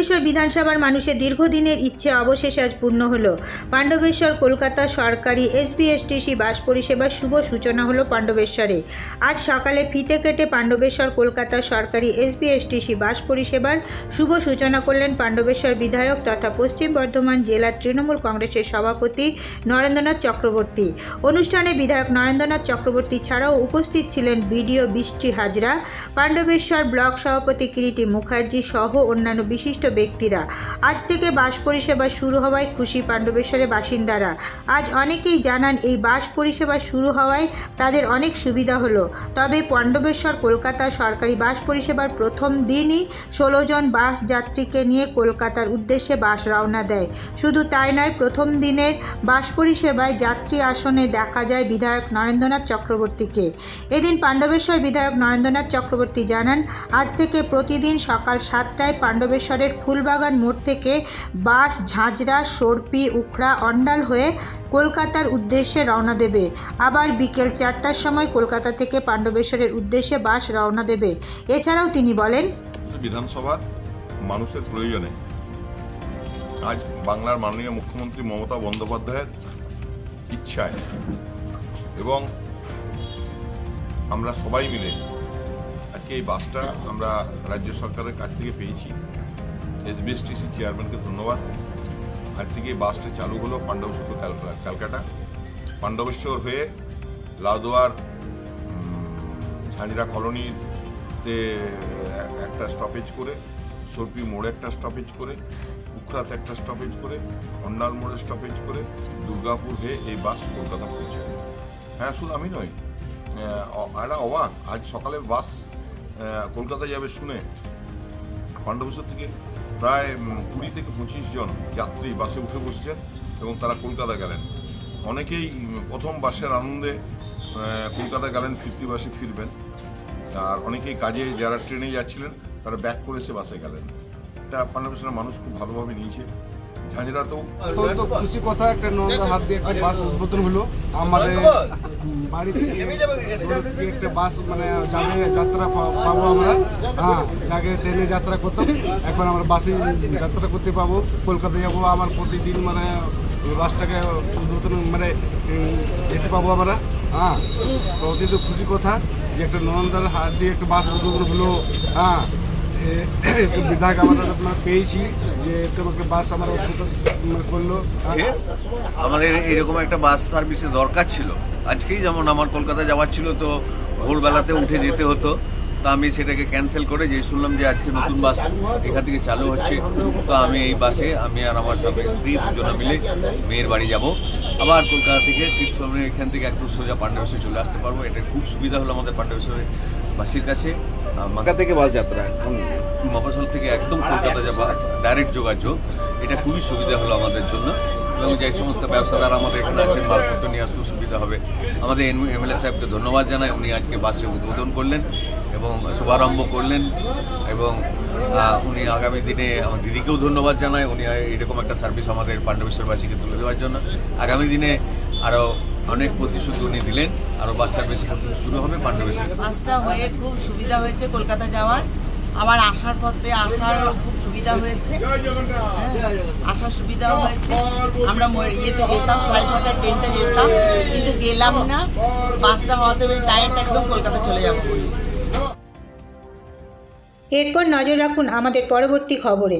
পাণ্ডবেশ্বর বিধানসভার মানুষের দীর্ঘদিনের ইচ্ছে অবশেষে আজ পূর্ণ হলো। পাণ্ডবেশ্বর কলকাতা সরকারি এসবিএসটিসি বাস পরিষেবার শুভ সূচনা হলো পাণ্ডবেশ্বরে। আজ সকালে ফিতে কেটে পাণ্ডবেশ্বর কলকাতা সরকারি এসবিএসটিসি বাস পরিষেবার শুভ সূচনা করলেন পাণ্ডবেশ্বর বিধায়ক তথা পশ্চিম বর্ধমান জেলার তৃণমূল কংগ্রেসের সভাপতি নরেন্দ্রনাথ চক্রবর্তী। অনুষ্ঠানে বিধায়ক নরেন্দ্রনাথ চক্রবর্তী ছাড়াও উপস্থিত ছিলেন বিডিও বৃষ্টি হাজরা, পাণ্ডবেশ্বর ব্লক সভাপতি কিরিটি মুখার্জি সহ অন্যান্য বিশিষ্ট ব্যক্তিরা। আজ থেকে বাস পরিষেবা শুরু হওয়ায় খুশি পাণ্ডবেশ্বরের বাসিন্দারা। আজ অনেকেই জানান, এই বাস পরিষেবা শুরু হওয়ায় তাদের অনেক সুবিধা হলো। তবে পাণ্ডবেশ্বর কলকাতা সরকারি বাস পরিষেবার প্রথম দিনই ষোলো জন বাস যাত্রীকে নিয়ে কলকাতার উদ্দেশ্যে বাস রওনা দেয়। শুধু তাই নয়, প্রথম দিনের বাস পরিষেবায় যাত্রী আসনে দেখা যায় বিধায়ক নরেন্দ্রনাথ চক্রবর্তীকে। এদিন পাণ্ডবেশ্বর বিধায়ক নরেন্দ্রনাথ চক্রবর্তী জানান, আজ থেকে প্রতিদিন সকাল সাতটায় পাণ্ডবেশ্বরের ফুলবাগান মোড় থেকে বাস, ঝাঁঝরা, সর্পি, উখড়া, অন্ডাল হয়ে কলকাতার উদ্দেশ্যে রওনা দেবে। আবার বিকেল চারটার সময় কলকাতা থেকে পাণ্ডবেশ্বরের উদ্দেশ্যে বাস রওনা দেবে। এছাড়াও তিনি বলেন বিধানসভার মানুষের প্রয়োজনে আজ বাংলার মাননীয় মুখ্যমন্ত্রী মমতা বন্দ্যোপাধ্যায়ের ইচ্ছায় এবং আমরা সবাই মিলে আজকে এই বাসটা আমরা রাজ্য সরকারের কাছ থেকে পেয়েছি। এসবিএসটিসি চেয়ারম্যানকে ধন্যবাদ। আজ থেকে বাসটা চালু হলো পাণ্ডবেশ্বর ক্যালকাটা পাণ্ডবেশ্বর হয়ে লাউদোয়ার ঝাঁঝরা কলোনিতে একটা স্টপেজ করে, সর্পি মোড়ে একটা স্টপেজ করে উখরাতে একটা স্টপেজ করে অন্ডাল মোড়ে স্টপেজ করে দুর্গাপুর হয়ে এই বাস কলকাতা পৌঁছায় হ্যাঁ শুধু আমি নই একটা অবাক, আজ সকালে বাস কলকাতা যাবে শুনে পাণ্ডবেশ্বর থেকে প্রায় কুড়ি থেকে পঁচিশ জন যাত্রী বাসে উঠে বসেছেন এবং তারা কলকাতা গেলেন। অনেকেই প্রথম বাসের আনন্দে কলকাতা গেলেন, ফিরতি বাসে ফিরবেন। আর অনেকেই কাজে, যারা ট্রেনে যাচ্ছিলেন, তারা ব্যাক করে সে বাসে গেলেন। এটা পাণ্ডবেশ্বরের মানুষ খুব ভালোভাবে নিয়েছে। ঝাঁঝরাতেও অত্যন্ত খুশি কথা একটা নন্দা হাত দিয়ে একটা বাস উদ্বোধন হলো। আমাদের বাড়ি থেকে একটা বাস মানে যাবে যাত্রা পা- পাবো আমরা। হ্যাঁ যাকে ট্রেনে যাত্রা করতাম এখন আমরা বাসে যাত্রা করতে পাবো। কলকাতা যাব আমার প্রতিদিন মানে বাসটাকে উদ্বোধন মানে যেতে পাবো আমরা। হ্যাঁ তো অত্যন্ত খুশি কথা যে একটা নন্দার হাত দিয়ে একটা বাস উদ্বোধন হলো। হ্যাঁ এ- একটা বিধায়ক আমরা আপনার পেয়েছি, যে এরকম বাস আমার করল। যে আমাদের এরকম একটা বাস সার্ভিসের দরকার ছিল আজকেই যেমন আমার কলকাতা যাওয়ার ছিল, তো ভোরবেলাতে উঠে যেতে হতো তো আমি সেটাকে ক্যান্সেল করে যে শুনলাম যে আজকে নতুন বাস এখান থেকে চালু হচ্ছে তো আমি এই বাসে আমি আর আমার সাথে স্ত্রী দুজনে মিলে মেয়ের বাড়ি যাব। আবার কলকাতা থেকে ঠিক আমি এখান থেকে একটু সোজা পাণ্ডবেশ্বরে চলে আসতে পারব। এটা খুব সুবিধা হলো আমাদের পাণ্ডবেশ্বরের বাসির কাছে। মাকা থেকে বাস যাত্রা এখন? মফসল থেকে একদম কলকাতা যাওয়া ডাইরেক্ট যোগাযোগ। এটা খুবই সুবিধা হলো আমাদের জন্য। এবং যে সমস্ত ব্যবসাদার আমাদের এখানে আছেন মালপত্র নিয়ে আসতেও সুবিধা হবে। আমাদের এমএলএ সাহেবকে ধন্যবাদ জানাই, উনি আজকে বাসে উদ্বোধন করলেন এবং শুভারম্ভ করলেন এবং উনি আগামী দিনে আমার দিদিকেও ধন্যবাদ জানাই, উনি এরকম একটা সার্ভিস আমাদের পাণ্ডবেশ্বরবাসীকে তুলে দেওয়ার জন্য। আগামী দিনে আরও অনেক প্রতিশ্রুতি উনি দিলেন, আরও বাস সার্ভিস শুরু হবে পাণ্ডবেশ্বর। বাসটা হয়ে খুব সুবিধা হয়েছে কলকাতা যাওয়ার। আবার আসার পথে আসার খুব সুবিধা হয়েছে। হ্যাঁ, আসার সুবিধা হয়েছে। আমরা ইয়েতে যেতাম সাড়ে ছটায় ট্রেনটা যেতাম কিন্তু গেলাম না। পাঁচটা হওয়াতে ডাইরেক্ট একদম কলকাতা চলে যাব এরপর নজর রাখুন আমাদের পরবর্তী খবরে।